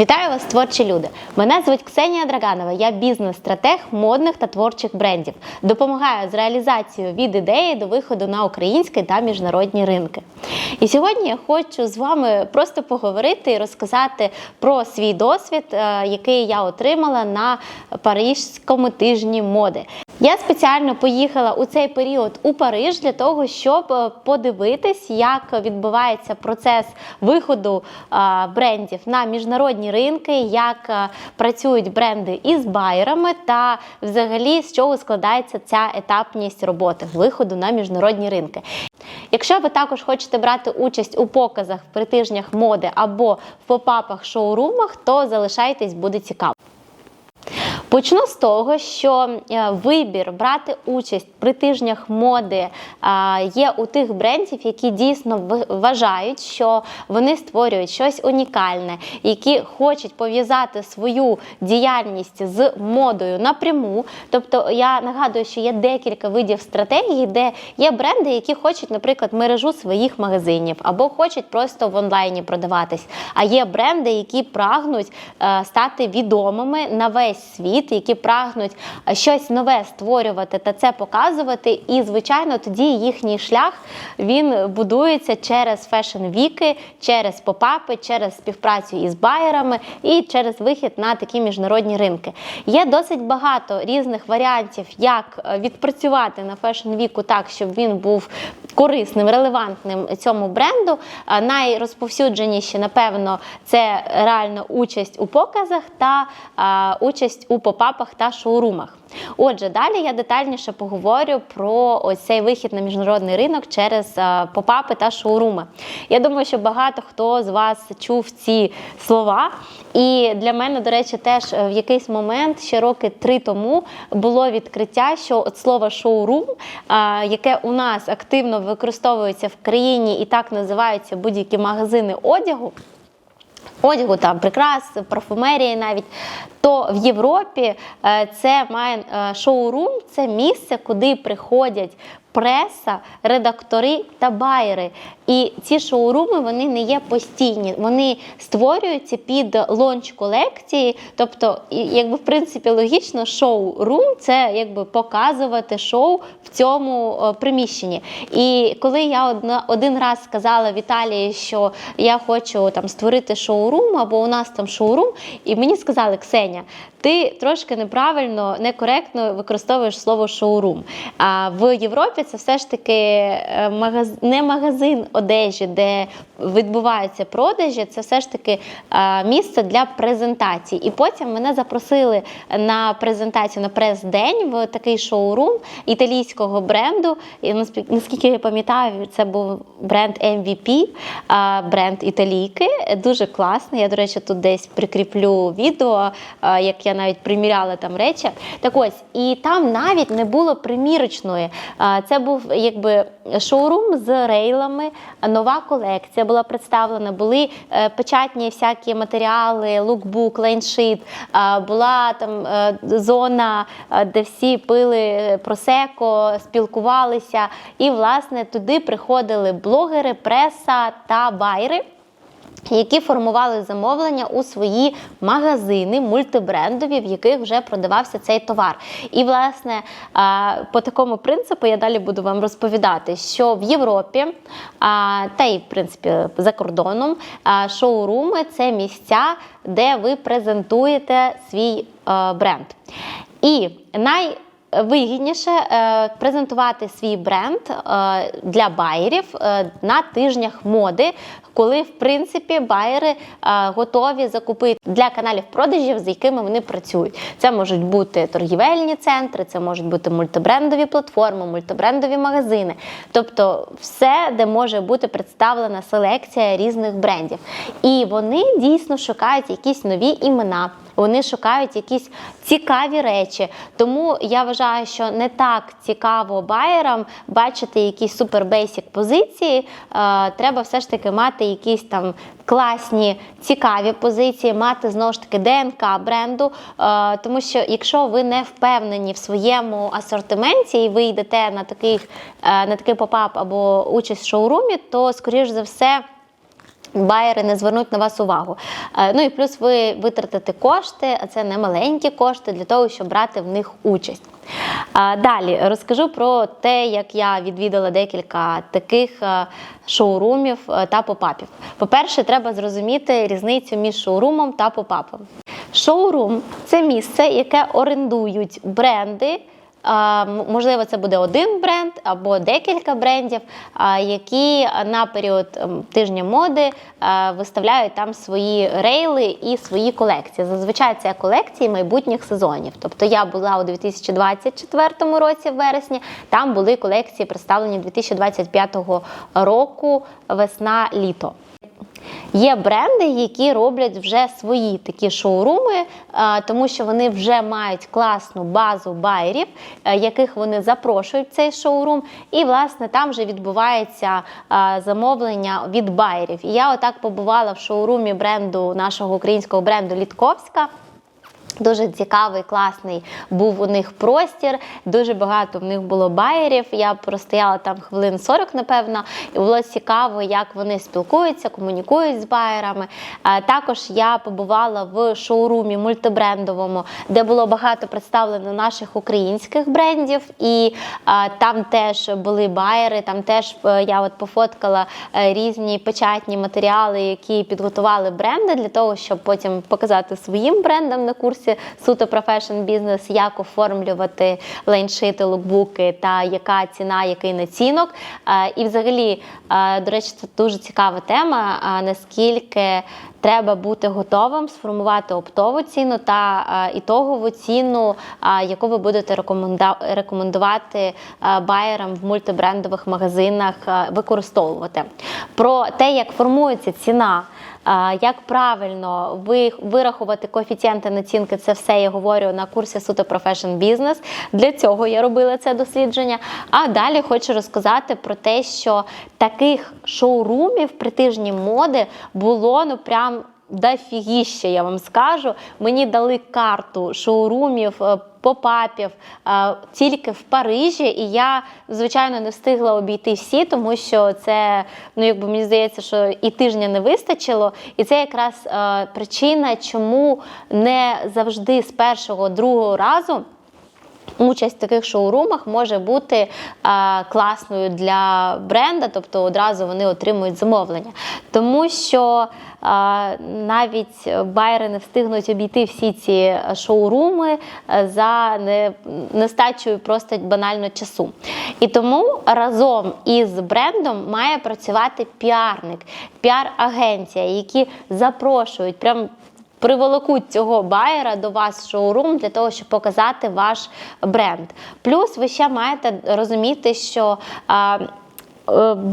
Вітаю вас, творчі люди! Мене звуть Ксенія Драганова. Я бізнес-стратег модних та творчих брендів. Допомагаю з реалізацією від ідеї до виходу на українські та міжнародні ринки. І сьогодні я хочу з вами просто поговорити і розказати про свій досвід, е, який я отримала на Парижському тижні моди. Я спеціально поїхала у цей період у Париж для того, щоб е, подивитись, як відбувається процес виходу е, брендів на міжнародні ринки, як е, працюють бренди із байерами, та взагалі з чого складається ця етапність роботи виходу на міжнародні ринки. Якщо ви також хочете брати участь у показах при тижнях моди або в попапах шоурумах, то залишайтесь, буде цікаво. Почну з того, що е, вибір брати участь при тижнях моди е, є у тих брендів, які дійсно вважають, що вони створюють щось унікальне, які хочуть пов'язати свою діяльність з модою напряму. Тобто я нагадую, що є декілька видів стратегії, де є бренди, які хочуть, наприклад, мережу своїх магазинів або хочуть просто в онлайні продаватись. А є бренди, які прагнуть е, стати відомими на весь світ, які прагнуть е, щось нове створювати та це показувати. І, звичайно, тоді їхній шлях він будується через фешн-віки, через попапи, через співпрацю із байерами і через вихід на такі міжнародні ринки. Є досить багато різних варіантів, як е, відпрацювати на фешн-віку так, щоб він був корисним, релевантним цьому бренду. А Найрозповсюдженіші, напевно, це реально участь у показах та участь у попапах та шоурумах. Отже, далі я детальніше поговорю про ось цей вихід на міжнародний ринок через а, попапи та шоуруми. Я думаю, що багато хто з вас чув ці слова. І для мене, до речі, теж е, в якийсь момент ще роки три тому було відкриття, що от слово шоурум, а, яке у нас активно використовується в країні і так називаються будь-які магазини одягу. Одягу там прикрас, парфумерії навіть. То в Європі е, це має е, шоурум, це місце, куди приходять преса, редактори та байери. І ці шоуруми вони не є постійні, вони створюються під лонч колекції. Тобто, якби в принципі логічно, шоурум це якби показувати шоу в цьому е, приміщенні. І коли я одна, один раз сказала в Італії, що я хочу там створити шоурум, або у нас там шоурум, і мені сказали, Ксеня, ти трошки неправильно, некоректно використовуєш слово шоурум. А в Європі це все ж таки е, магаз... не магазин одежі, де відбуваються продажі, це все ж таки місце для презентації. І потім мене запросили на презентацію на прес-день в такий шоурум італійського бренду. І наскільки я пам'ятаю, це був бренд MVP, бренд італійки. Дуже класний. Я, до речі, тут десь прикріплю відео, як я навіть приміряла там речі. Так ось, і там навіть не було примірочної. Це був якби шоурум з рейлами, нова колекція була представлена. Були е, печатні всякі матеріали, лукбук, лейншит. Була там е, зона, е, де всі пили просеко, спілкувалися. І, власне, туди приходили блогери, преса та байри. Які формували замовлення у свої магазини мультибрендові, в яких вже продавався цей товар. І, власне, по такому принципу я далі буду вам розповідати, що в Європі та й в принципі за кордоном а, шоуруми це місця, де ви презентуєте свій е, бренд. І най Вигідніше е, презентувати свій бренд е, для байерів е, на тижнях моди, коли в принципі байери готові закупити для каналів продажів, з якими вони працюють. Це можуть бути торгівельні центри, це можуть бути мультибрендові платформи, мультибрендові магазини, тобто все, де може бути представлена селекція різних брендів. І вони дійсно шукають якісь нові імена. Вони шукають якісь цікаві речі. Тому я вважаю, що не так цікаво байерам бачити якісь супер бейсік позиції. Е, треба все ж таки мати якісь там класні, цікаві позиції, мати знову ж таки ДНК бренду. Е, тому що якщо ви не впевнені в своєму асортименті і ви йдете на такий, е, на такий попап або участь в шоурумі, то скоріш за все. Байери не звернуть на вас увагу. Е, Ну і плюс ви витратите кошти, а це не маленькі кошти для того, щоб брати в них участь. Далі розкажу про те, як я відвідала декілька таких е, шоурумів е, та попапів. По-перше, треба зрозуміти різницю між шоурумом та попапом. Шоурум це місце, яке орендують бренди. Можливо, це буде один бренд або декілька брендів, які на період ем, тижня моди виставляють там свої рейли і свої колекції. Зазвичай це колекції майбутніх сезонів. Тобто я була у 2024 році в вересні, там були колекції представлені 2025 року весна-літо. Є бренди, які роблять вже свої такі шоуруми, а, тому що вони вже мають класну базу байерів, е, яких вони запрошують в цей шоурум, і власне там вже відбувається замовлення від байерів. І я отак побувала в шоурумі бренду нашого українського бренду Літковська. Дуже цікавий, класний був у них простір. Дуже багато в них було байерів. Я простояла там хвилин 40, напевно, і було цікаво, як вони спілкуються, комунікують з байерами. Також я побувала в шоурумі мультибрендовому, де було багато представлено наших українських брендів, і там теж були байери. Там теж е, я от пофоткала е, різні печатні матеріали, які підготували бренди для того, щоб потім показати своїм брендам на курсі суто про фешн бізнес, як оформлювати лайншити, лукбуки та яка ціна, який націнок. Е, І взагалі, е, до речі, це дуже цікава тема. е, Наскільки треба бути готовим сформувати оптову ціну та ітогову ціну, яку ви будете рекомендувати байерам в мультибрендових магазинах використовувати. Про те, як формується ціна. Як правильно вирахувати коефіцієнти націнки, це все я говорю на курсі суто фешн бізнес. Для цього я робила це дослідження. А далі хочу розказати про те, що таких шоурумів при тижні моди було ну прям. Дофігіще, я вам скажу. Мені дали карту шоурумів, е, попапів тільки в Парижі, і я, звичайно, не встигла обійти всі, тому що це, ну якби мені здається, що і тижня не вистачило. І це якраз причина, чому не завжди з першого другого разу. Участь в таких шоурумах може бути а, класною для бренда, тобто одразу вони отримують замовлення. Тому що а, навіть байери не встигнуть обійти всі ці шоуруми за не, нестачею просто банально часу. І тому разом із брендом має працювати піарник, піар-агенція, які запрошують прям приволокуть цього байера до вас в шоурум для того, щоб показати ваш бренд. Плюс ви ще маєте розуміти, що а,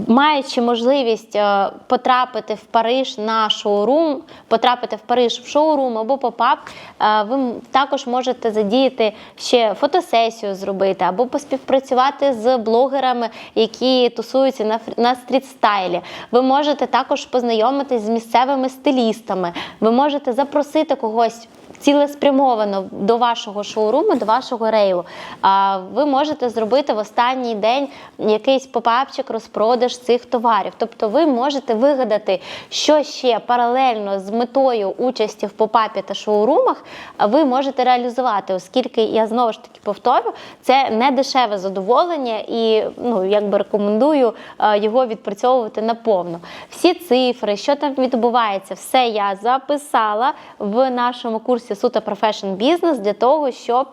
Маючи можливість е, потрапити в Париж на шоурум, потрапити в Париж в шоурум або попап, е, ви також можете задіяти ще фотосесію зробити або поспівпрацювати з блогерами, які тусуються на, на стрітстайлі. Ви можете також познайомитись з місцевими стилістами. Ви можете запросити когось цілеспрямовано до вашого шоуруму, до вашого рейлу. А ви можете зробити в останній день якийсь попапчик, розпродаж цих товарів. Тобто ви можете вигадати, що ще паралельно з метою участі в попапі та шоурумах ви можете реалізувати, оскільки я знову ж таки повторю, це не дешеве задоволення і ну якби рекомендую е, його відпрацьовувати наповну. Всі цифри, що там відбувається, все я записала в нашому курсі суто про фешн бізнес для того, щоб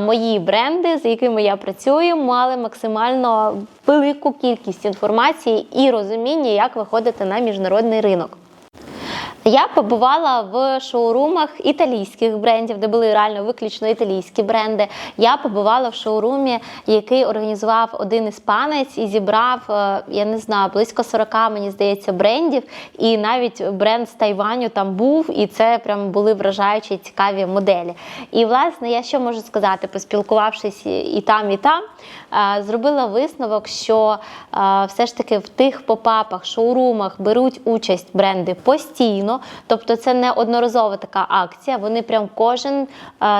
мої бренди, з якими я працюю, мали максимально велику кількість інформації і розуміння, як виходити на міжнародний ринок. Я побувала в шоурумах італійських брендів, де були реально виключно італійські бренди. Я побувала в шоурумі, який організував один іспанець і зібрав, е, я не знаю, близько 40, мені здається, брендів. І навіть бренд з Тайваню там був, і це прям були вражаючі цікаві моделі. І власне я що можу сказати, поспілкувавшись і там, і там, зробила висновок, що все ж таки в тих попапах, шоурумах беруть участь бренди постійно. Тобто, це не одноразова така акція. Вони прям кожен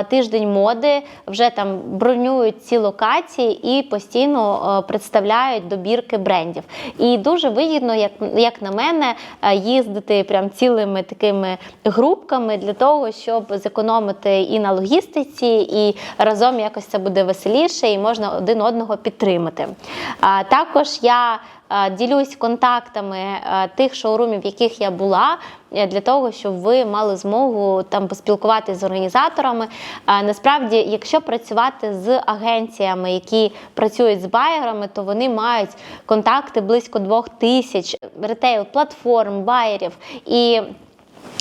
тиждень моди вже там бронюють ці локації і постійно представляють добірки брендів. І дуже вигідно, як, як на мене, їздити прям цілими такими групками для того, щоб зекономити і на логістиці, і разом якось це буде веселіше, і можна один одного підтримати. Також я ділюсь контактами тих шоурумів, в яких я була, е, для того, щоб ви мали змогу там поспілкуватися з організаторами. Насправді, якщо працювати з агенціями, які працюють з байерами, то вони мають контакти близько двох тисяч ретейл платформ, байерів і.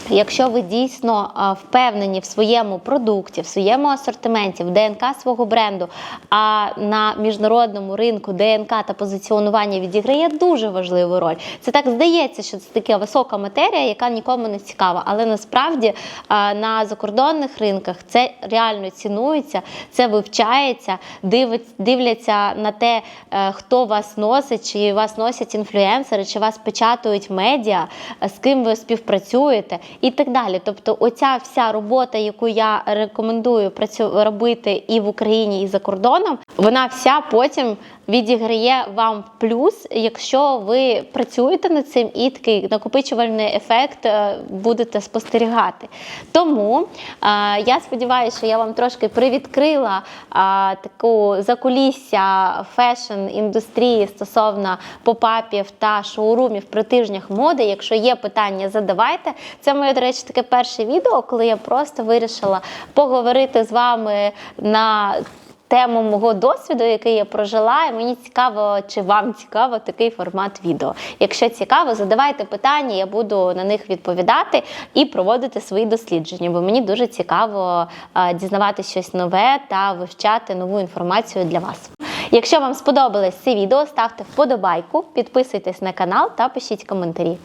Якщо ви дійсно впевнені в своєму продукті, в своєму асортименті, в ДНК свого бренду, а на міжнародному ринку ДНК та позиціонування відіграє дуже важливу роль. Це так здається, що це така висока матерія, яка нікому не цікава. Але насправді на закордонних ринках це реально цінується, це вивчається, дивляться на те, е, хто вас носить, чи вас носять інфлюенсери, чи вас печатають медіа, е, з ким ви співпрацюєте і так далі. Тобто, оця вся робота, яку я рекомендую працю робити і в Україні, і за кордоном, вона вся потім відіграє вам плюс, якщо ви працюєте над цим і такий накопичувальний ефект е, будете спостерігати. Тому е, я сподіваюся, що я вам трошки привідкрила е, таку закулісся фешн-індустрії стосовно попапів та шоурумів при тижнях моди. Якщо є питання, задавайте. Це моє, до речі, таке перше відео, коли я просто вирішила поговорити з вами на тему мого досвіду, який я прожила, і мені цікаво, чи вам цікаво такий формат відео. Якщо цікаво, задавайте питання, я буду на них відповідати і проводити свої дослідження, бо мені дуже цікаво е, дізнаватися щось нове та вивчати нову інформацію для вас. Якщо вам сподобалось це відео, ставте вподобайку, підписуйтесь на канал та пишіть коментарі.